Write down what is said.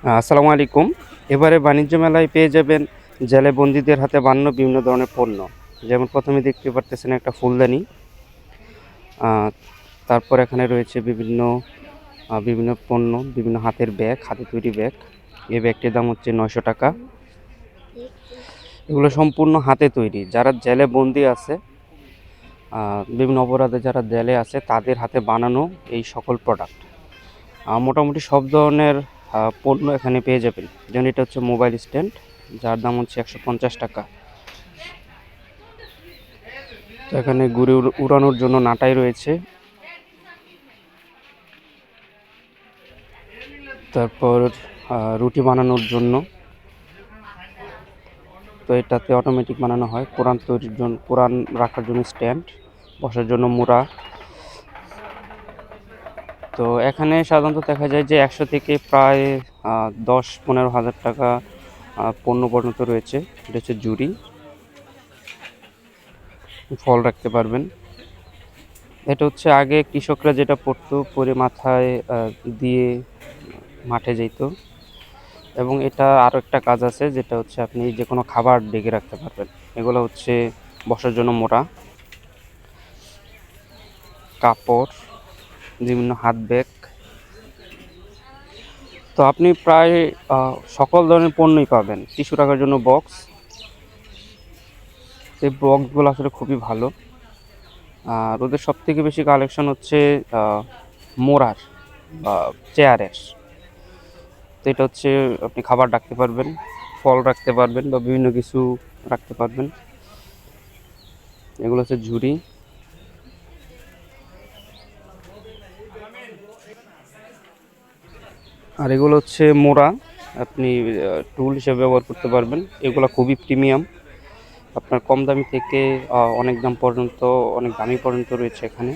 আসসালামু আলাইকুম। এবারে বাণিজ্য মেলায় পেয়ে যাবেন জেলে বন্দীদের হাতে বানানো বিভিন্ন ধরনের পণ্য। যেমন প্রথমে দেখতে পারতেছেন একটা ফুলদানি। তারপর এখানে রয়েছে বিভিন্ন বিভিন্ন পণ্য, বিভিন্ন হাতের ব্যাগ, হাতে তৈরি ব্যাগ। এই ব্যাগটির দাম হচ্ছে নয়শো টাকা। এগুলো সম্পূর্ণ হাতে তৈরি। যারা জেলে বন্দি আছে বিভিন্ন অপরাধে যারা জেলে আছে, তাদের হাতে বানানো এই সকল প্রোডাক্ট মোটামুটি সব ধরনের পণ্য এখানে পেয়ে যাবেন। যেমন এটা হচ্ছে মোবাইল স্ট্যান্ড যার দাম হচ্ছে একশো পঞ্চাশ টাকা। তো এখানে ঘুরে উড়ানোর জন্য নাটাই রয়েছে। তারপর রুটি বানানোর জন্য। তো এটাতে অটোমেটিক বানানো হয়। কোরআন তৈরির জন্য কোরআন রাখার জন্য স্ট্যান্ড বসার জন্য মুড়া। তো এখানে সাধারণত দেখা যায় যে একশো থেকে প্রায় দশ পনেরো হাজার টাকা পণ্য পর্যন্ত রয়েছে। এটা হচ্ছে জুড়ি। ফল রাখতে পারবেন। এটা হচ্ছে আগে কৃষকরা যেটা পড়তো, পরে মাথায় দিয়ে মাঠে যেত এবং এটা আরও একটা কাজ আছে, যেটা হচ্ছে আপনি যে কোনো খাবার ডেকে রাখতে পারবেন। এগুলো হচ্ছে বসার জন্য মোড়া, কাপড় বিভিন্ন হাত ব্যাগ তো আপনি প্রায় সকল ধরনের পণ্যই পাবেন। টিস্যু রাখার জন্য বক্স এই বক্সগুলো আসলে খুবই ভালো। আর ওদের সব থেকে বেশি কালেকশন হচ্ছে মোরার বা চেয়ারের। তো এটা হচ্ছে, আপনি খাবার রাখতে পারবেন, ফল রাখতে পারবেন বা বিভিন্ন কিছু রাখতে পারবেন। এগুলো হচ্ছে ঝুড়ি। আর এগুলো হচ্ছে মোড়া। আপনি টুল হিসেবে ব্যবহার করতে পারবেন। এগুলো খুবই প্রিমিয়াম আপনার কম দামি থেকে অনেক দাম পর্যন্ত, অনেক দামি পর্যন্ত রয়েছে এখানে।